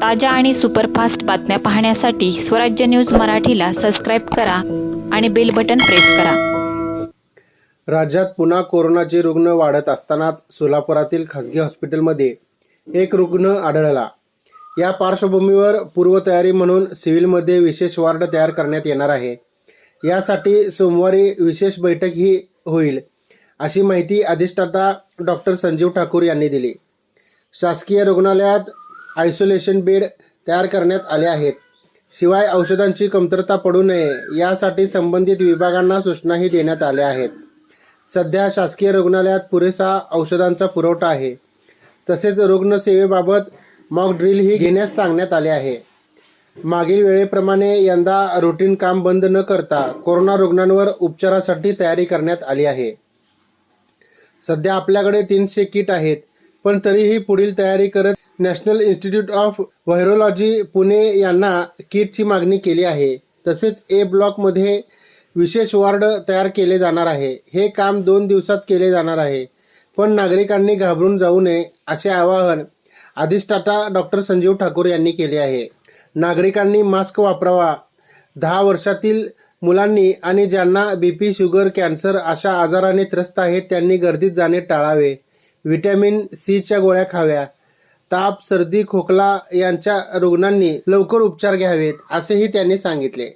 ताज्या आणि सुपरफास्ट बातम्या पाहण्यासाठी स्वराज्य न्यूज मराठीला सबस्क्राईब करा आणि बेल बटन प्रेस करा. राज्यात पुन्हा कोरोनाचे रुग्ण वाढत असतानाच सोलापुरातील खासगी हॉस्पिटलमध्ये एक रुग्ण आढळला. या पार्श्वभूमीवर पूर्वतयारी म्हणून सिव्हिलमध्ये विशेष वार्ड तयार करण्यात येणार आहे. यासाठी सोमवारी विशेष बैठक ही होईल अशी माहिती अधिष्ठाता डॉक्टर संजीव ठाकूर यांनी दिली. शासकीय रुग्णालयात आयसोलेशन बेड तयार करण्यात आले आहेत. शिवाय औषधांची कमतरता पडू नये यासाठी संबंधित विभागांना सूचनाही देण्यात आल्या आहेत. सध्या शासकीय रुग्णालयात पुरेसा औषधांचा पुरवठा आहे. तसेच रुग्णसेवेबाबत मॉक ड्रिलही घेण्यास सांगण्यात आले आहे. मागील वेळेप्रमाणे यंदा रुटीन काम बंद न करता कोरोना रुग्णांवर उपचारासाठी तयारी करण्यात आली आहे. सध्या आपल्याकडे तीनशे किट आहेत पण तरीही पुढील तयारी करत National Institute of Virology Pune यांना किटची मागणी केली आहे. तसेच ए ब्लॉकमध्ये विशेष वॉर्ड तयार केले जाणार आहे. हे काम दोन दिवसात केले जाणार आहे. पण नागरिकांनी घाबरून जाऊ नये असे आवाहन अधिष्ठाता डॉक्टर संजीव ठाकूर यांनी केले आहे. नागरिकांनी मास्क वापरावा. दहा वर्षातील मुलांनी आणि ज्यांना बी पी शुगर कॅन्सर अशा आजाराने त्रस्त आहेत त्यांनी गर्दीत जाणे टाळावे. व्हिटॅमिन सीच्या गोळ्या खाव्या. ताप सर्दी खोकला यांच्या रुग्णांनी लवकर उपचार घ्यावेत असेही त्यांनी सांगितले.